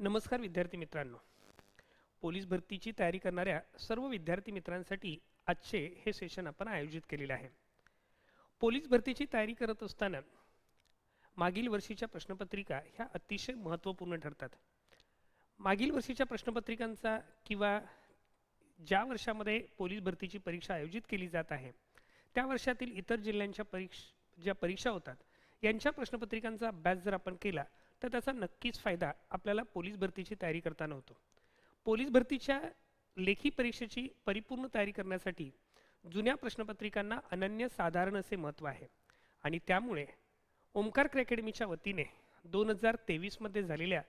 नमस्कार विद्यार्थी मित्रांनो. पोलीस भरतीची तयारी करणाऱ्या सर्व विद्यार्थी मित्रांसाठी आजचे हे सेशन आपण आयोजित केलेले आहे. पोलीस भरतीची तयारी करत असताना मागील वर्षीच्या प्रश्नपत्रिका ह्या अतिशय महत्त्वपूर्ण ठरतात. मागील वर्षीच्या प्रश्नपत्रिकांचा किंवा ज्या वर्षामध्ये पोलीस भरतीची परीक्षा आयोजित केली जात आहे त्या वर्षातील इतर जिल्ह्यांच्या परीक्ष ज्या परीक्षा होतात यांच्या प्रश्नपत्रिकांचा अभ्यास जर आपण केला तर त्याचा नक्कीच फायदा आपल्याला पोलीस भरतीची तयारी करताना होतो. पोलीस भरतीच्या लेखी परीक्षेची परिपूर्ण तयारी करण्यासाठी जुन्या प्रश्नपत्रिकांना अनन्य साधारण असे महत्त्व आहे. आणि त्यामुळे ओमकार अकॅडमीच्या वतीने दोन हजार तेवीसमध्ये झालेल्या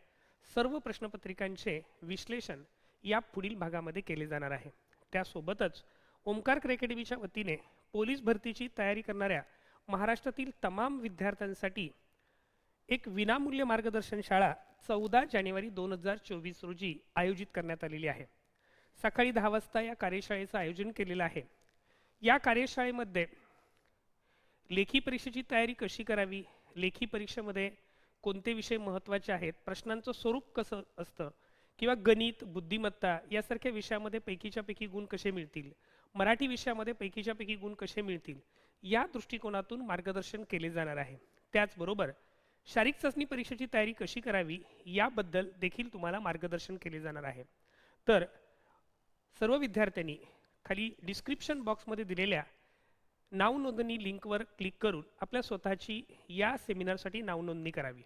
सर्व प्रश्नपत्रिकांचे विश्लेषण या पुढील भागामध्ये केले जाणार आहे. त्यासोबतच ओमकार अकॅडमीच्या वतीने पोलीस भरतीची तयारी करणाऱ्या महाराष्ट्रातील तमाम विद्यार्थ्यांसाठी एक विनामूल्य मार्गदर्शन शाळा चौदा जानेवारी दोन हजार चोवीस रोजी आयोजित करण्यात आलेली आहे. सकाळी दहा वाजता या कार्यशाळेचं आयोजन केलेलं आहे. या कार्यशाळेमध्ये लेखी परीक्षेची तयारी कशी करावी लेखी परीक्षेमध्ये कोणते विषय महत्त्वाचे आहेत प्रश्नांचं स्वरूप कसं असतं किंवा गणित बुद्धिमत्ता यासारख्या विषयामध्ये पैकीच्या पैकी गुण कसे मिळतील मराठी विषयामध्ये पैकीच्या पैकी गुण कसे मिळतील या दृष्टिकोनातून मार्गदर्शन केले जाणार आहे. त्याचबरोबर शारीरिक चाचणी परीक्षेची तयारी कशी करावी याबद्दल देखील तुम्हाला मार्गदर्शन केले जाणार आहे. तर सर्व विद्यार्थ्यांनी खाली डिस्क्रिप्शन बॉक्समध्ये दिलेल्या नाव नोंदणी लिंकवर क्लिक करून आपल्या स्वतःची या सेमिनारसाठी नाव नोंदणी करावी.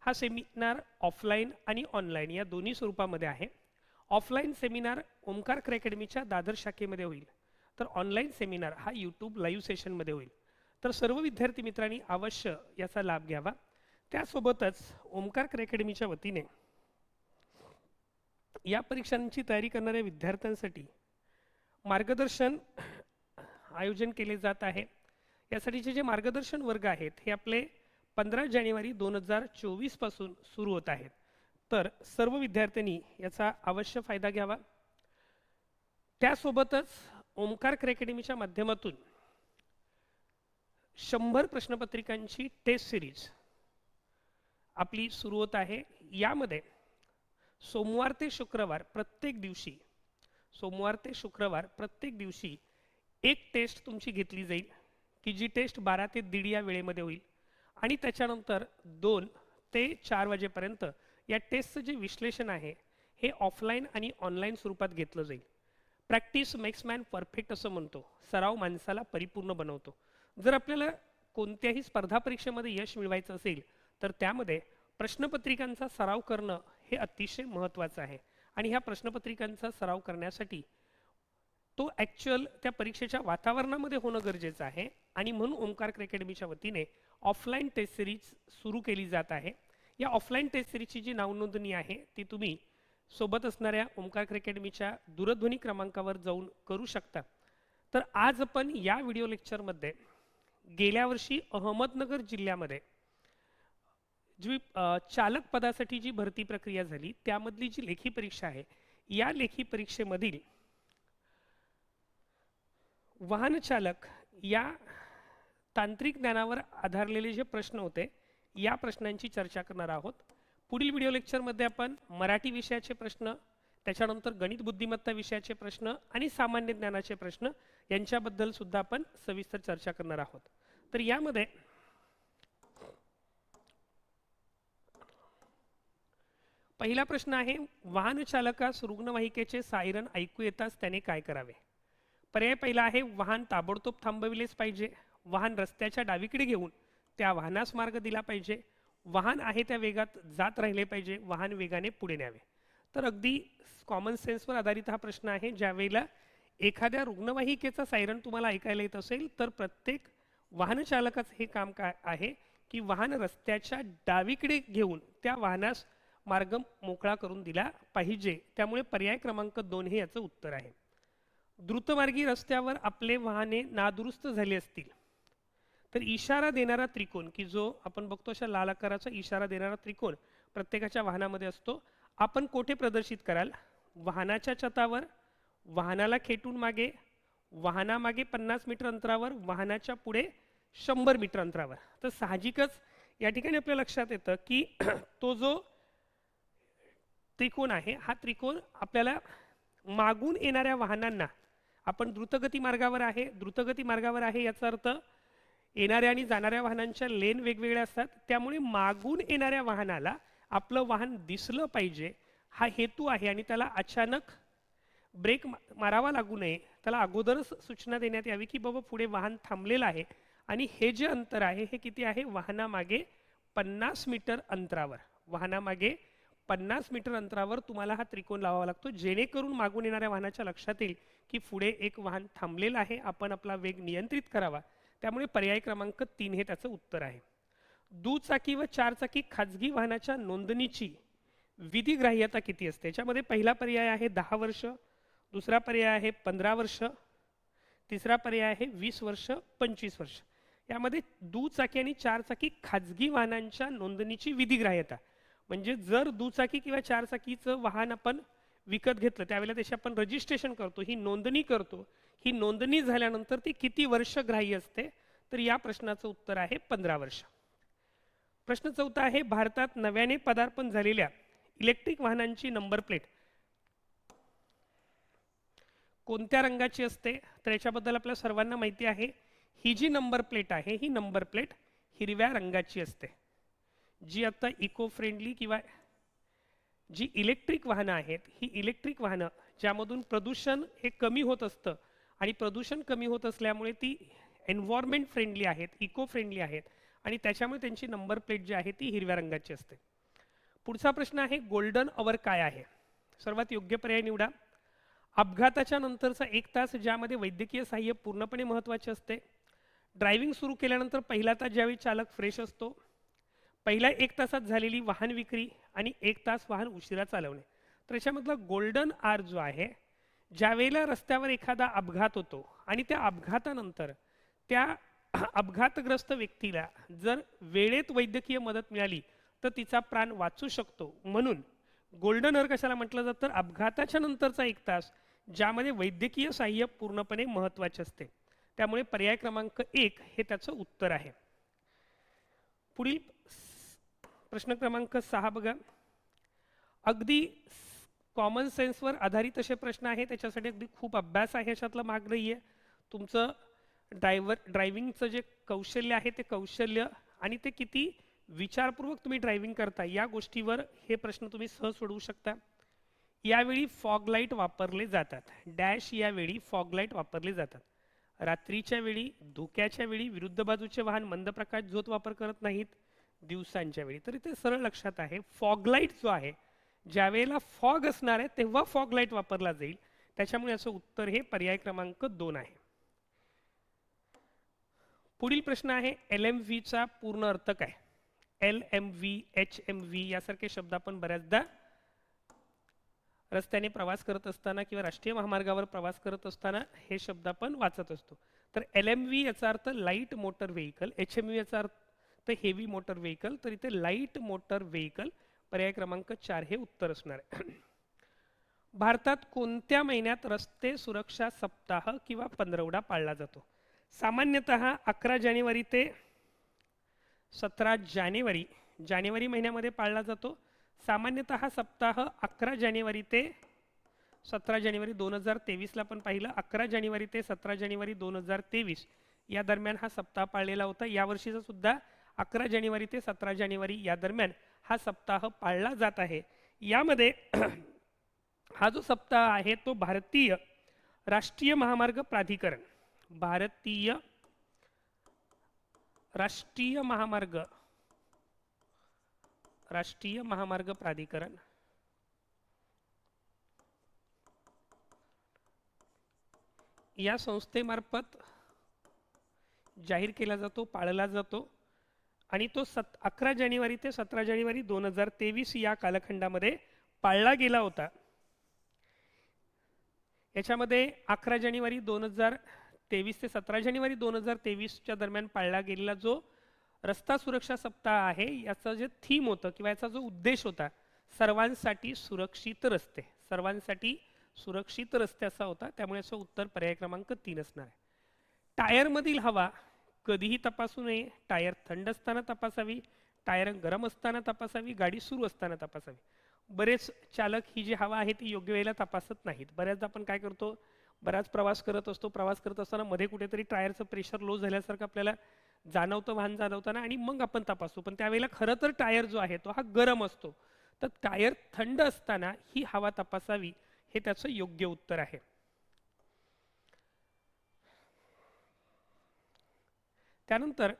हा सेमिनार ऑफलाईन आणि ऑनलाईन या दोन्ही स्वरूपामध्ये आहे. ऑफलाईन सेमिनार ओमकार अकॅडमीच्या दादर शाखेमध्ये होईल. तर ऑनलाईन सेमिनार हा यूट्यूब लाईव्ह सेशनमध्ये होईल. तर सर्व विद्यार्थी मित्रांनी अवश्य याचा लाभ घ्यावा. त्यासोबतच ओमकार अकॅडमीच्या वतीने या परीक्षांची तयारी करणाऱ्या विद्यार्थ्यांसाठी मार्गदर्शन आयोजन केले जात आहे. यासाठीचे जे मार्गदर्शन वर्ग आहेत हे आपले पंधरा जानेवारी दोन हजार चोवीसपासून सुरू होत आहेत. तर सर्व विद्यार्थ्यांनी याचा अवश्य फायदा घ्यावा. त्यासोबतच ओमकार अकॅडमीच्या माध्यमातून शंभर प्रश्नपत्रिकांची टेस्ट सिरीज आपली सुरू होत आहे. यामध्ये सोमवार ते शुक्रवार प्रत्येक दिवशी सोमवार ते शुक्रवार प्रत्येक दिवशी एक टेस्ट तुमची घेतली जाईल की जी टेस्ट बारा ते दीड या वेळेमध्ये होईल. आणि त्याच्यानंतर दोन ते चार वाजेपर्यंत या टेस्टचं जे विश्लेषण आहे हे ऑफलाईन आणि ऑनलाईन स्वरूपात घेतलं जाईल. प्रॅक्टिस मेक्स मॅन परफेक्ट असं म्हणतो. सराव माणसाला परिपूर्ण बनवतो. जर आपल्याला कोणत्याही स्पर्धा परीक्षेमध्ये यश मिळवायचं असेल तर त्यामध्ये प्रश्नपत्रिकांचा सराव करणं हे अतिशय महत्त्वाचं आहे. आणि ह्या प्रश्नपत्रिकांचा सराव करण्यासाठी तो ॲक्च्युअल त्या परीक्षेच्या वातावरणामध्ये होणं गरजेचं आहे. आणि म्हणून ओमकार अकॅडमीच्या वतीने ऑफलाईन टेस्ट सिरीज सुरू केली जात आहे. या ऑफलाईन टेस्ट सिरीजची जी नावनोंदणी आहे ती तुम्ही सोबत असणाऱ्या ओंकार अकॅडमीच्या दूरध्वनी क्रमांकावर जाऊन करू शकता. तर आज आपण या व्हिडिओ लेक्चरमध्ये गेल्या वर्षी अहमदनगर जिल्ह्यामध्ये जी चालक पदासाठी जी भरती प्रक्रिया झाली त्यामधली जी लेखी परीक्षा आहे या लेखी परीक्षेमधील वाहन चालक या तांत्रिक ज्ञानावर आधारलेले जे प्रश्न होते या प्रश्नांची चर्चा करणार आहोत. पुढील व्हिडिओ लेक्चरमध्ये आपण मराठी विषयाचे प्रश्न त्याच्यानंतर गणित बुद्धिमत्ता विषयाचे प्रश्न आणि सामान्य ज्ञानाचे प्रश्न यांच्याबद्दल सुद्धा आपण सविस्तर चर्चा करणार आहोत. तर यामध्ये पहिला प्रश्न आहे वाहन चालकास रुग्णवाहिकेचे सायरन ऐकू येताच त्याने काय करावे? पर्याय पहिला आहे वाहन ताबडतोब थांबविलेच पाहिजे. वाहन रस्त्याच्या डावीकडे घेऊन त्या वाहनास मार्ग दिला पाहिजे. वाहन आहे त्या वेगात जात राहिले पाहिजे वाहन वेगाने पुढे न्यावे. तर अगदी कॉमन सेन्सवर आधारित हा प्रश्न आहे ज्यावेळेला एखाद्या रुग्णवाहिकेचा सायरन तुम्हाला ऐकायला येत असेल तर प्रत्येक वाहन चालकाचं हे काम काय आहे की वाहन रस्त्याच्या डावीकडे घेऊन त्या वाहनास मार्ग मोकळा करून दिला पाहिजे. त्यामुळे पर्याय क्रमांक दोन हे याचं उत्तर आहे. द्रुतमार्गी रस्त्यावर आपले वाहने नादुरुस्त झाले असतील. तर इशारा देणारा त्रिकोण की जो आपण बघतो अशा लाल आकाराचा इशारा देणारा त्रिकोण प्रत्येकाच्या वाहनामध्ये असतो. आपण कोठे प्रदर्शित कराल? वाहनाच्या छतावर वाहनाला खेटून मागे वाहनामागे पन्नास मीटर अंतरावर वाहनाच्या पुढे शंभर मीटर अंतरावर. तर साहजिकच या ठिकाणी आपल्या लक्षात येतं की तो जो त्रिकोण आहे. हा त्रिकोण आपल्याला मागून येणाऱ्या वाहनांना आपण द्रुतगती मार्गावर आहे. द्रुतगती मार्गावर आहे याचा अर्थ येणाऱ्या आणि जाणाऱ्या वाहनांच्या लेन वेगवेगळ्या असतात. त्यामुळे मागून येणाऱ्या वाहनाला आपलं वाहन दिसलं पाहिजे. हा हेतू आहे आणि त्याला अचानक ब्रेक मारावा लागू नये. त्याला अगोदरच सूचना देण्यात यावी की बाबा पुढे वाहन थांबलेलं आहे आणि हे जे अंतर आहे हे किती आहे? वाहनामागे पन्नास मीटर अंतरावर. वाहनामागे पन्नास मीटर अंतरावर तुम्हाला हा त्रिकोण लावावा लागतो. जेणेकरून मागून येणाऱ्या वाहनाच्या लक्षात येईल की पुढे एक वाहन थांबलेलं आहे. आपण आपला वेग नियंत्रित करावा. त्यामुळे पर्याय क्रमांक तीन हे त्याचं उत्तर आहे. दुचाकी व चारचाकी खाजगी वाहनाच्या नोंदणीची विधिग्राह्यता किती असते? याच्यामध्ये पहिला पर्याय आहे दहा वर्ष दुसरा पर्याय आहे पंधरा वर्ष तिसरा पर्याय आहे वीस वर्ष पंचवीस वर्ष. यामध्ये दुचाकी आणि चारचाकी खाजगी वाहनांच्या नोंदणीची विधिग्राह्यता. म्हणजे जर दुचाकी किंवा चारचाकीचं वाहन आपण विकत घेतलं त्यावेळेला त्याची आपण रजिस्ट्रेशन करतो ही नोंदणी करतो. ही नोंदणी झाल्यानंतर ती किती वर्ष ग्राह्य असते? तर या प्रश्नाचं उत्तर आहे पंधरा वर्ष. प्रश्न चौथा आहे भारतात नव्याने पदार्पण झालेल्या इलेक्ट्रिक वाहनांची नंबर प्लेट. कोणत्या रंगाची असते? तर याच्याबद्दल आपल्या सर्वांना माहिती आहे. ही जी नंबर प्लेट आहे ही नंबर प्लेट हिरव्या रंगाची असते. जी आत्ता इको फ्रेंडली किंवा जी इलेक्ट्रिक वाहनं आहेत ही इलेक्ट्रिक वाहनं ज्यामधून प्रदूषण हे कमी होत असतं आणि प्रदूषण कमी होत असल्यामुळे ती एन्व्हायरमेंट फ्रेंडली आहेत इको फ्रेंडली आहेत आणि त्याच्यामुळे त्यांची नंबर प्लेट जी आहे ती हिरव्या रंगाची असते. पुढचा प्रश्न आहे गोल्डन अवर काय आहे? सर्वात योग्य पर्याय निवडा. अपघाताच्या नंतरचा एक तास ज्यामध्ये वैद्यकीय सहाय्य पूर्णपणे महत्त्वाचे असते. ड्रायव्हिंग सुरू केल्यानंतर पहिला तास ज्यावेळी चालक फ्रेश असतो पहिल्या एक तासात झालेली वाहन विक्री आणि एक तास वाहन उशिरा चालवणे. तर याच्यामधला गोल्डन आर जो आहे ज्यावेळेला रस्त्यावर एखादा अपघात होतो आणि त्या अपघातानंतर त्या अपघातग्रस्त व्यक्तीला जर वेळेत वैद्यकीय मदत मिळाली तर तिचा प्राण वाचू शकतो. म्हणून गोल्डन अर कशाला म्हटलं जातं? तर अपघाताच्या नंतरचा एक तास ज्यामध्ये वैद्यकीय सहाय्य पूर्णपणे महत्त्वाचे असते. त्यामुळे पर्याय क्रमांक एक हे त्याचं उत्तर आहे. पुढील प्रश्न क्रमांक सहा बघा. अगदी कॉमन सेन्सवर आधारित असे प्रश्न आहे त्याच्यासाठी अगदी खूप अभ्यास आहे याच्यातला माग नाही आहे तुमचं ड्रायव्हर ड्रायव्हिंगचं जे कौशल्य आहे ते कौशल्य आणि ते किती विचारपूर्वक तुम्ही ड्रायव्हिंग करता या गोष्टीवर हे प्रश्न तुम्ही सहज सोडवू शकता. यावेळी फॉग लाइट वापरले जातात. डॅश यावेळी फॉग लाइट वापरले जातात. रात्रीच्या वेळी धोक्याच्या वेळी विरुद्ध बाजूचे वाहन मंद प्रकाश झोत वापर करत नाहीत. दिवसांच्या वेळी. तरी ते सरळ लक्षात आहे. फॉग लाइट जो आहे ज्या वेळेला फॉग असणार आहे तेव्हा फॉगलाईट वापरला जाईल. त्याच्यामुळे याचं उत्तर हे पर्याय क्रमांक दोन आहे. पुढील प्रश्न आहे एल एम व्हीचा पूर्ण अर्थ काय? L M V H M V यासारखे शब्द आपण बऱ्याचदा रस्त्याने प्रवास करत असताना किंवा राष्ट्रीय महामार्गावर प्रवास करत असताना हे शब्द आपण वाचत असतो. तर एल एम व्ही याचा अर्थ light motor vehicle H M V याचा अर्थ हेवी मोटर व्हेकल तर इथे लाइट मोटर व्हेकल पर्याय क्रमांक चार हे उत्तर असणार आहे. भारतात कोणत्या महिन्यात रस्ते सुरक्षा सप्ताह किंवा पंधरवडा पाळला जातो? सामान्यतः अकरा जानेवारी ते सतरा जानेवारी जानेवारी महिन्यामध्ये पाळला जातो. सामान्यतः हा सप्ताह अकरा जानेवारी ते सतरा जानेवारी दोन हजार तेवीसला पण पाहिलं. अकरा जानेवारी ते सतरा जानेवारी दोन हजार तेवीस या दरम्यान हा सप्ताह पाळलेला होता. यावर्षीचा सुद्धा अकरा जानेवारी ते सतरा जानेवारी या दरम्यान हा सप्ताह पाळला जात आहे. यामध्ये हा जो सप्ताह आहे तो भारतीय राष्ट्रीय महामार्ग प्राधिकरण भारतीय राष्ट्रीय महामार्ग राष्ट्रीय महामार्ग प्राधिकरण. या संस्थेमार्फत जाहीर केला जातो पाळला जातो. आणि तो सत अकरा जानेवारी ते सतरा जानेवारी दोन हजार तेवीस या कालखंडामध्ये पाळला गेला होता. याच्यामध्ये अकरा जानेवारी दोन हजार तेवीस ते सतरा जानेवारी दोन हजार तेवीसच्या दरम्यान पाळला गेलेला जो रस्ता सुरक्षा सप्ताह आहे याचं जे थीम होतं किंवा याचा जो उद्देश होता सर्वांसाठी सुरक्षित रस्ते. सर्वांसाठी सुरक्षित रस्ते असा होता त्यामुळे याचं उत्तर पर्याय क्रमांक तीन असणार आहे. टायरमधील हवा कधीही तपासू नये. टायर थंड असताना तपासावी टायर गरम असताना तपासावी गाडी सुरू असताना तपासावी. बरेच चालक ही जी हवा आहे ती योग्य वेळेला तपासत नाहीत. बऱ्याचदा आपण काय करतो बराच प्रवास करत असतो. प्रवास करत असताना मध्ये कुठेतरी टायरचं प्रेशर लो झाल्यासारखं आपल्याला जाणवतं वाहन चालवताना आणि मग आपण तपासतो. पण त्यावेळेला खरं तर टायर जो आहे तो हा गरम असतो. तर टायर थंड असताना ही हवा तपासावी हे त्याचं योग्य उत्तर आहे. त्यानंतर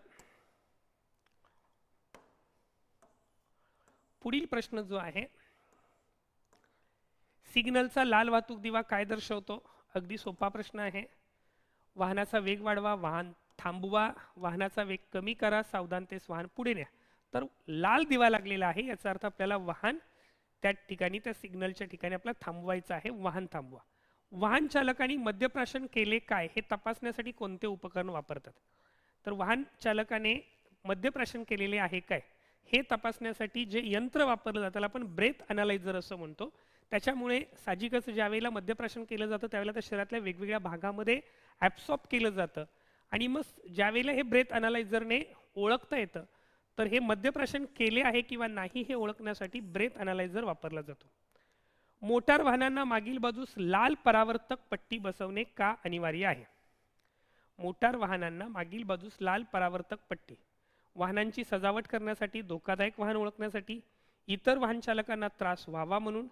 पुढील प्रश्न जो आहे सिग्नलचा लाल वाहतूक दिवा काय दर्शवतो? अगदी सोपा प्रश्न आहे. वाहनाचा वेग वाढवा वाहन थांबवा वाहनाचा वेग कमी करा सावधानतेस वाहन पुढे न्या. तर लाल दिवा लागलेला आहे याचा अर्थ आपल्याला वाहन त्या ठिकाणी त्या सिग्नलच्या ठिकाणी आपल्याला थांबवायचं आहे वाहन थांबवा. वाहन चालकांनी मद्यप्राशन केले काय हे तपासण्यासाठी कोणते उपकरण वापरतात? तर वाहन चालकाने मद्यप्राशन केलेले आहे काय? हे तपासण्यासाठी जे यंत्र वापरलं जातं त्याला आपण ब्रेथ अनालायझर असं म्हणतो. त्याच्यामुळे साहजिकच ज्यावेळेला मद्यप्राशन केलं जातं त्यावेळेला त्या शरीरातल्या वेगवेगळ्या भागामध्ये ॲब्सॉर्ब केलं जातं. आणि मग ज्यावेळेला हे ब्रेथ अनालायझरने ओळखता येतं तर हे मद्यप्राशन केले आहे किंवा नाही हे ओळखण्यासाठी ब्रेथ अनालायझर वापरला जातो. मोटार वाहनांना मागील बाजूस लाल परावर्तक पट्टी बसवणे का अनिवार्य आहे? मोटार वाहनांना मागील बाजूस लाल परावर्तक पट्टी. वाहनांची सजावट करण्यासाठी धोकादायक वाहन ओळखण्यासाठी इतर वाहन चालकांना त्रास व्हावा म्हणून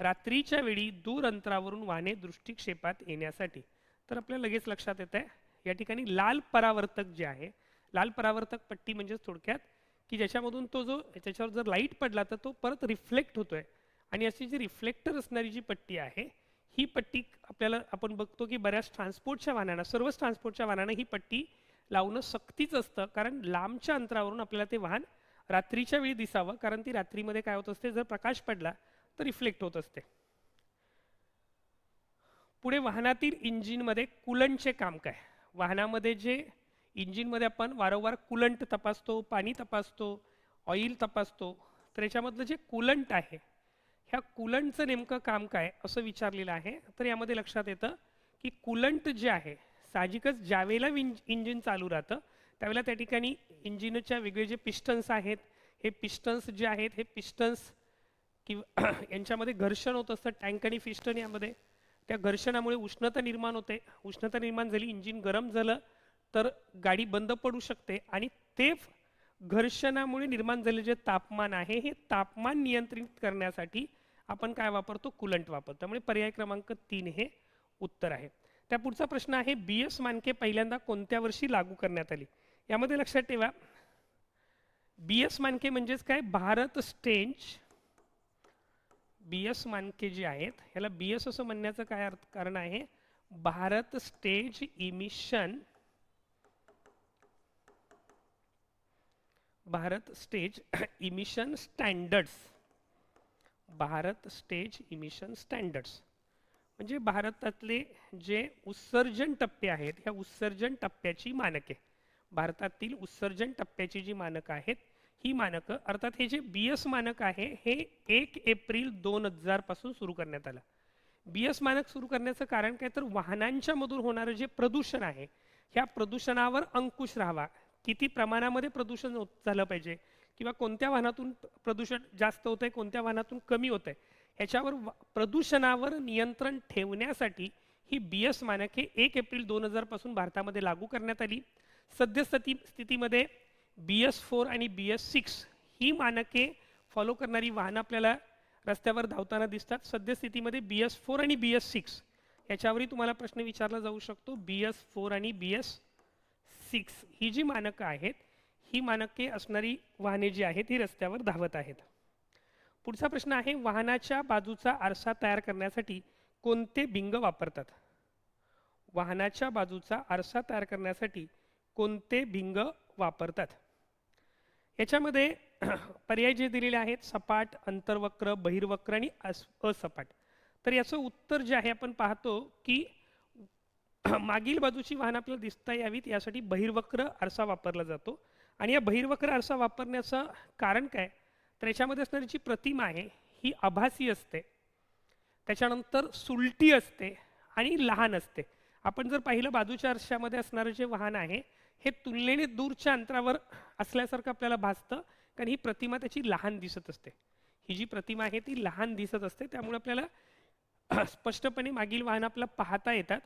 रात्रीच्या वेळी दूर अंतरावरून वाहने दृष्टिक्षेपात येण्यासाठी. तर आपल्याला लगेच लक्षात येत आहे या ठिकाणी लाल परावर्तक जे आहे लाल परावर्तक पट्टी म्हणजेच थोडक्यात की ज्याच्यामधून तो जो त्याच्यावर जर लाइट पडला तर तो परत रिफ्लेक्ट होतोय. आणि अशी जी रिफ्लेक्टर असणारी जी पट्टी आहे ही पट्टी आपल्याला आपण बघतो की बऱ्याच ट्रान्सपोर्टच्या वाहनांना सर्वच ट्रान्सपोर्टच्या वाहनांना ही पट्टी लावणं सक्तीच असतं. कारण लांबच्या अंतरावरून आपल्याला ते वाहन रात्रीच्या वेळी दिसावं. कारण ती रात्रीमध्ये काय होत असते? जर प्रकाश पडला तर रिफ्लेक्ट होत असते. पुढे वाहनातील इंजिनमध्ये कुलंटचे काम काय? वाहनामध्ये जे इंजिनमध्ये आपण वारंवार कुलंट तपासतो पाणी तपासतो ऑइल तपासतो तर याच्यामधलं जे कुलंट आहे ह्या कुलंटचं नेमकं काम काय असं विचारलेलं आहे. तर यामध्ये लक्षात येतं की कुलंट जे आहे साहजिकच ज्यावेळेला इंज इंजिन चालू राहतं त्यावेळेला त्या ठिकाणी इंजिनच्या वेगळे जे पिस्टन्स आहेत हे पिस्टन्स जे आहेत हे पिस्टन्स किंवा यांच्यामध्ये घर्षण होत असतं टँक आणि पिस्टन यामध्ये. त्या घर्षणामुळे उष्णता निर्माण होते. उष्णता निर्माण झाली इंजिन गरम झालं तर गाडी बंद पडू शकते आणि ते घर्षणामुळे निर्माण झालेले जे तापमान आहे हे तापमान नियंत्रित करण्यासाठी आपण काय वापरतो? कुलंट वापरतो त्यामुळे पर्याय क्रमांक तीन हे उत्तर आहे. त्या पुढचा प्रश्न आहे बी एस मानके पहिल्यांदा कोणत्या वर्षी लागू करण्यात आली? यामध्ये लक्षात ठेवा. बी एस मानके म्हणजेच काय? भारत स्टेंज. बी एस मानके जे आहेत ह्याला बी एस असं म्हणण्याचं काय अर्थ कारण आहे? Bharat stage emission. Bharat stage emission standards. Bharat stage emission standards म्हणजे भारतातले जे उत्सर्जन टप्पे आहेत ह्या उत्सर्जन टप्प्याची मानके. भारतातील उत्सर्जन टप्प्याची जी मानकं आहेत ही मानकं अर्थात हे जे बी एस मानक आहे हे एक एप्रिल दोन हजारपासून सुरू करण्यात आलं. बी एस मानक सुरू करण्याचं कारण काय? तर वाहनांच्या मधून होणारं जे प्रदूषण आहे ह्या प्रदूषणावर अंकुश राहावा. किती प्रमाणामध्ये प्रदूषण होत झालं पाहिजे? किंवा कोणत्या वाहनातून प्रदूषण जास्त होत आहे कोणत्या वाहनातून कमी होत आहे ह्याच्यावर प्रदूषणावर नियंत्रण ठेवण्यासाठी ही बी एस मानके एक एप्रिल दोन हजारपासून भारतामध्ये लागू करण्यात आली. सद्यस्थिती स्थितीमध्ये बी एस फोर आणि बी एस सिक्स ही मानके फॉलो करणारी वाहनं आपल्याला रस्त्यावर धावताना दिसतात. सद्यस्थितीमध्ये बी एस फोर आणि बी एस सिक्स याच्यावरही तुम्हाला प्रश्न विचारला जाऊ शकतो. बी एस फोर आणि बी एस सिक्स ही जी मानकं आहेत ही मानके असणारी वाहने जी आहेत ही रस्त्यावर धावत आहेत. पुढचा प्रश्न आहे वाहनाच्या बाजूचा आरसा तयार करण्यासाठी कोणते भिंग वापरतात? वाहनाच्या बाजूचा आरसा तयार करण्यासाठी कोणते भिंग वापरतात? याच्यामध्ये पर्याय जे दिलेले आहेत सपाट अंतर्वक्र बहिर्वक्र आणि अस असपाट. तर याचं उत्तर जे आहे आपण पाहतो की मागील बाजूची वाहन आपल्याला दिसता यावीत यासाठी बहिर्वक्र आरसा वापरला जातो. आणि या बहिर्वक्र आरसा वापरण्याचं कारण काय? तर याच्यामध्ये असणारी जी प्रतिमा आहे ही आभासी असते. त्याच्यानंतर सुलटी असते आणि लहान असते. आपण जर पाहिलं बाजूच्या आरशामध्ये असणारं जे वाहन आहे हे तुलनेने दूरच्या अंतरावर असल्यासारखं आपल्याला भासतं कारण ही प्रतिमा त्याची लहान दिसत असते. ही जी प्रतिमा आहे ती लहान दिसत असते. त्यामुळे आपल्याला स्पष्टपणे मागील वाहन आपल्याला पाहता येतात.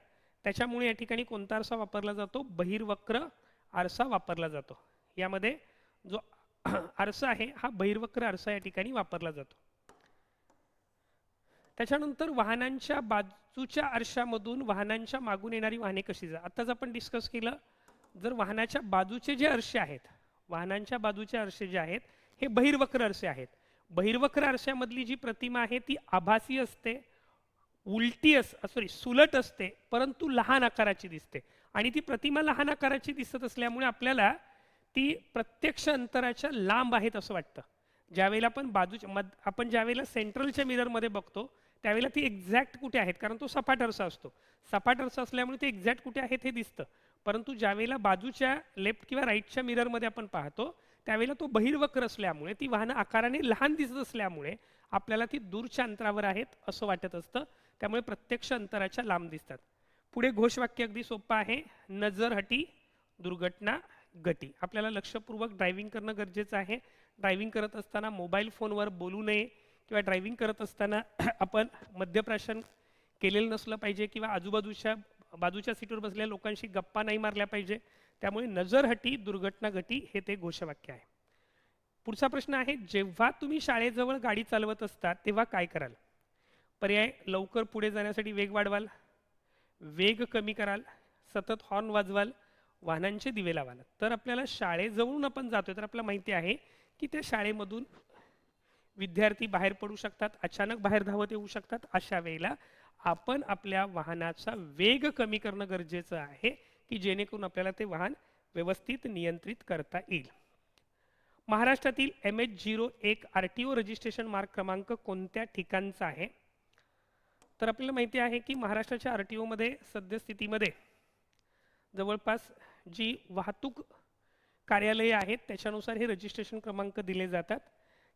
त्याच्यामुळे या ठिकाणी कोणता आरसा वापरला जातो? बहिर्वक्र आरसा वापरला जातो. यामध्ये जो आरसा आहे हा बहिर्वक्र आरसा या ठिकाणी वापरला जातो. त्याच्यानंतर वाहनांच्या बाजूच्या आरशामधून वाहनांच्या मागून येणारी वाहने कशी जा आत्ताच आपण डिस्कस केलं जर वाहनाच्या बाजूचे जे आरसे आहेत वाहनांच्या बाजूचे आरसे जे आहेत हे बहिर्वक्र आरसे आहेत. बहिर्वक्र आरशामधली जी प्रतिमा आहे ती आभासी असते उलटी अस सॉरी सुलट असते परंतु लहान आकाराची दिसते. आणि ती प्रतिमा लहान आकाराची दिसत असल्यामुळे आपल्याला ती प्रत्यक्ष अंतराच्या लांब आहेत असं वाटतं. ज्यावेळेला आपण बाजूच्या मध आपण ज्यावेळेला सेंट्रलच्या मिररमध्ये बघतो त्यावेळेला ती एक्झॅक्ट कुठे आहेत? कारण तो सपाट आरसा असतो. सपाट आरसा असल्यामुळे ते एक्झॅक्ट कुठे आहेत हे दिसतं. परंतु ज्यावेळेला बाजूच्या लेफ्ट किंवा राईटच्या मिररमध्ये आपण पाहतो त्यावेळेला तो बहिर्वक्र असल्यामुळे ती वाहनं आकाराने लहान दिसत असल्यामुळे आपल्याला ती दूरच्या अंतरावर आहेत असं वाटत असतं. त्यामुळे प्रत्यक्ष अंतराच्या लांब दिसतात. पुढे घोषवाक्य अगदी सोपं आहे. नजर हटी दुर्घटना गटी आपल्याला लक्षपूर्वक ड्रायव्हिंग करणं गरजेचं आहे. ड्रायव्हिंग करत असताना मोबाईल फोनवर बोलू नये किंवा ड्रायव्हिंग करत असताना आपण मद्यप्राशन केलेलं नसलं पाहिजे किंवा आजूबाजूच्या बाजूच्या सीटवर बसलेल्या लोकांशी गप्पा नाही मारल्या पाहिजे. त्यामुळे नजरहटी दुर्घटना घटी हे ते घोषवाक्य आहे. पुढचा प्रश्न आहे जेव्हा तुम्ही शाळेजवळ गाडी चालवत असता तेव्हा काय कराल? पर्याय लवकर पुढे जाण्यासाठी वेग वाढवाल वेग कमी कराल सतत हॉर्न वाजवाल वाहनांचे दिवे लावाल तर आपल्याला शाळेजवळून आपण जातोय तर आपल्याला माहिती आहे की त्या शाळेमधून विद्यार्थी बाहेर पडू शकतात अचानक बाहेर धावत येऊ शकतात. अशा वेळेला आपण आपल्या वाहनाचा वेग कमी करणं गरजेचं आहे की जेणेकरून आपल्याला ते वाहन व्यवस्थित नियंत्रित करता येईल. महाराष्ट्रातील एम एच झिरो एक R T O registration mark क्रमांक कोणत्या ठिकाणचा आहे? तर आपल्याला माहिती आहे की महाराष्ट्राच्या आर टी ओमध्ये सद्यस्थितीमध्ये जवळपास जी वाहतूक कार्यालये आहेत त्याच्यानुसार हे रजिस्ट्रेशन क्रमांक दिले जातात.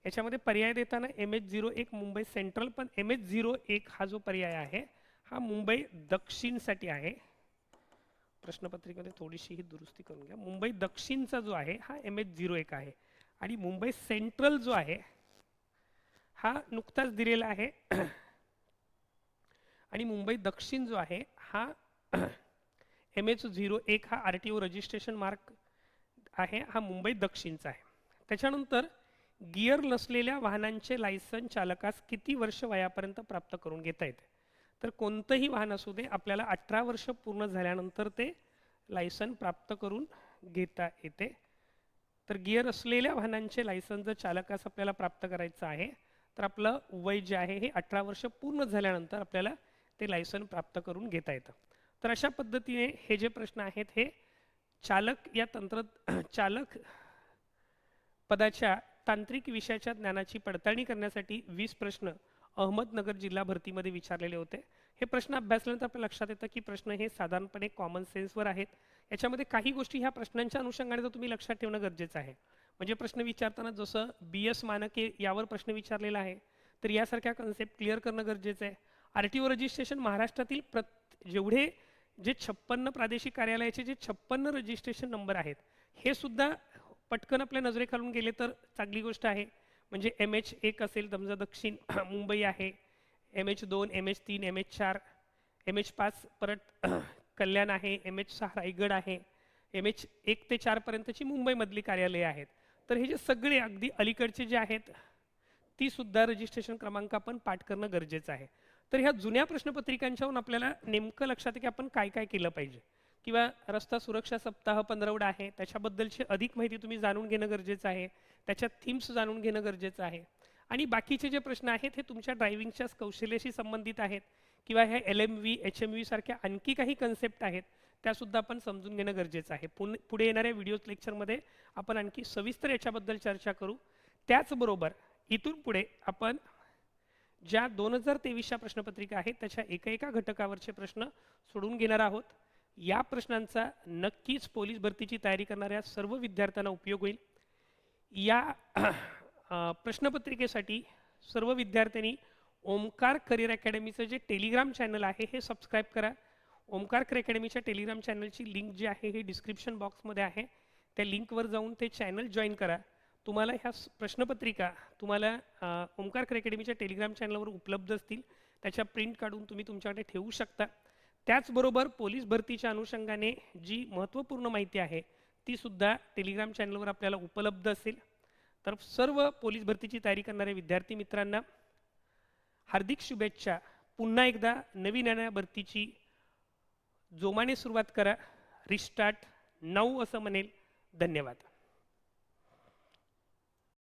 याच्यामध्ये पर्याय देताना एम एच झिरो एक मुंबई सेंट्रल पण एम एच झिरो एक हा जो पर्याय आहे हा मुंबई दक्षिणसाठी आहे. प्रश्नपत्रिकेमध्ये थोडीशी ही दुरुस्ती करून घ्या. मुंबई दक्षिणचा जो आहे हा एम एच झिरो एक आहे. आणि मुंबई सेंट्रल जो आहे हा नुकताच दिलेला आहे. आणि मुंबई दक्षिण जो आहे हा एम एच झिरो एक हा R T O registration mark आहे हा मुंबई दक्षिणचा आहे. त्याच्यानंतर गिअर नसलेल्या वाहनांचे लायसन चालकास किती वर्ष वयापर्यंत प्राप्त करून घेता येते? तर कोणतंही वाहन असू दे आपल्याला अठरा वर्ष पूर्ण झाल्यानंतर ते लायसन प्राप्त करून घेता येते. तर गिअर असलेल्या वाहनांचे लायसन जर चालकास आपल्याला प्राप्त करायचं आहे तर आपलं वय जे आहे हे अठरा वर्ष पूर्ण झाल्यानंतर आपल्याला ते लायसन प्राप्त करून घेता येतं. तर अशा पद्धतीने हे जे प्रश्न आहेत हे चालक या तंत्र चालक पदाच्या तांत्रिक विषयाच्या ज्ञानाची पडताळणी करण्यासाठी वीस प्रश्न अहमदनगर जिल्हा भरतीमध्ये विचारलेले होते. हे प्रश्न अभ्यासल्यानंतर आपल्या लक्षात येतं की प्रश्न हे साधारणपणे कॉमन सेन्सवर आहेत. याच्यामध्ये काही गोष्टी ह्या प्रश्नांच्या अनुषंगाने तर तुम्ही लक्षात ठेवणं गरजेचं आहे. म्हणजे प्रश्न विचारताना जसं बी एस मानके यावर प्रश्न विचारलेला आहे तर यासारख्या कन्सेप्ट क्लिअर करणं गरजेचं आहे. आर टी ओ रजिस्ट्रेशन महाराष्ट्रातील प्रत जेवढे जे छप्पन्न प्रादेशिक कार्यालयाचे जे छप्पन्न रजिस्ट्रेशन नंबर आहेत हे सुद्धा पटकन आपल्या नजरेखालून गेले तर चांगली गोष्ट आहे. म्हणजे एम एच एक असेल समजा दक्षिण मुंबई आहे एम एच दोन एम एच तीन एम एच चार एम एच पाच परत कल्याण आहे एम एच सहा रायगड आहे एम एच एक ते चारपर्यंतची मुंबईमधली कार्यालये आहेत. तर हे जे सगळे अगदी अलीकडचे जे आहेत ती सुद्धा रजिस्ट्रेशन क्रमांक आपण पाठ करणं गरजेचं आहे. तर ह्या जुन्या प्रश्नपत्रिकांच्याहून आपल्याला नेमकं लक्षात आहे की आपण काय काय केलं पाहिजे. किंवा रस्ता सुरक्षा सप्ताह पंधरवडा आहे त्याच्याबद्दलची अधिक माहिती तुम्ही जाणून घेणं गरजेचं आहे त्याच्या थीम्स जाणून घेणं गरजेचं आहे. आणि बाकीचे जे प्रश्न आहेत हे तुमच्या ड्रायव्हिंगच्या कौशल्याशी संबंधित आहेत किंवा ह्या L M V H M V सारख्या आणखी काही कन्सेप्ट आहेत त्यासुद्धा आपण समजून घेणं गरजेचं आहे. पुन पुढे येणाऱ्या व्हिडिओ लेक्चरमध्ये आपण आणखी सविस्तर याच्याबद्दल चर्चा करू. त्याचबरोबर इथून पुढे आपण ज्या दोन हजार तेवीसच्या प्रश्नपत्रिका आहेत त्याच्या एका एका घटकावरचे प्रश्न सोडून घेणार आहोत. या प्रश्नांचा नक्कीच पोलीस भरतीची तयारी करणाऱ्या सर्व विद्यार्थ्यांना उपयोग होईल. या प्रश्नपत्रिकेसाठी सर्व विद्यार्थ्यांनी ओमकार करिअर अकॅडमीचं जे टेलिग्राम चॅनल आहे हे सबस्क्राईब करा. ओमकार कर अकॅडमीच्या टेलिग्राम चॅनलची लिंक जी आहे हे डिस्क्रिप्शन बॉक्समध्ये आहे. त्या लिंकवर जाऊन ते चॅनल जॉईन करा. तुम्हाला ह्या प्रश्नपत्रिका तुम्हाला ओंकार अकॅडमीच्या टेलिग्राम चॅनलवर उपलब्ध असतील. त्याच्या प्रिंट काढून तुम्ही तुमच्याकडे ठेवू शकता. त्याचबरोबर पोलीस भरतीच्या अनुषंगाने जी महत्त्वपूर्ण माहिती आहे ती सुद्धा टेलिग्राम चॅनलवर आपल्याला उपलब्ध असेल. तर सर्व पोलीस भरतीची तयारी करणाऱ्या विद्यार्थी मित्रांना हार्दिक शुभेच्छा. पुन्हा एकदा नवीन येणाऱ्या भरतीची जोमाने सुरुवात करा. रिस्टार्ट नऊ असं म्हणेल. धन्यवाद.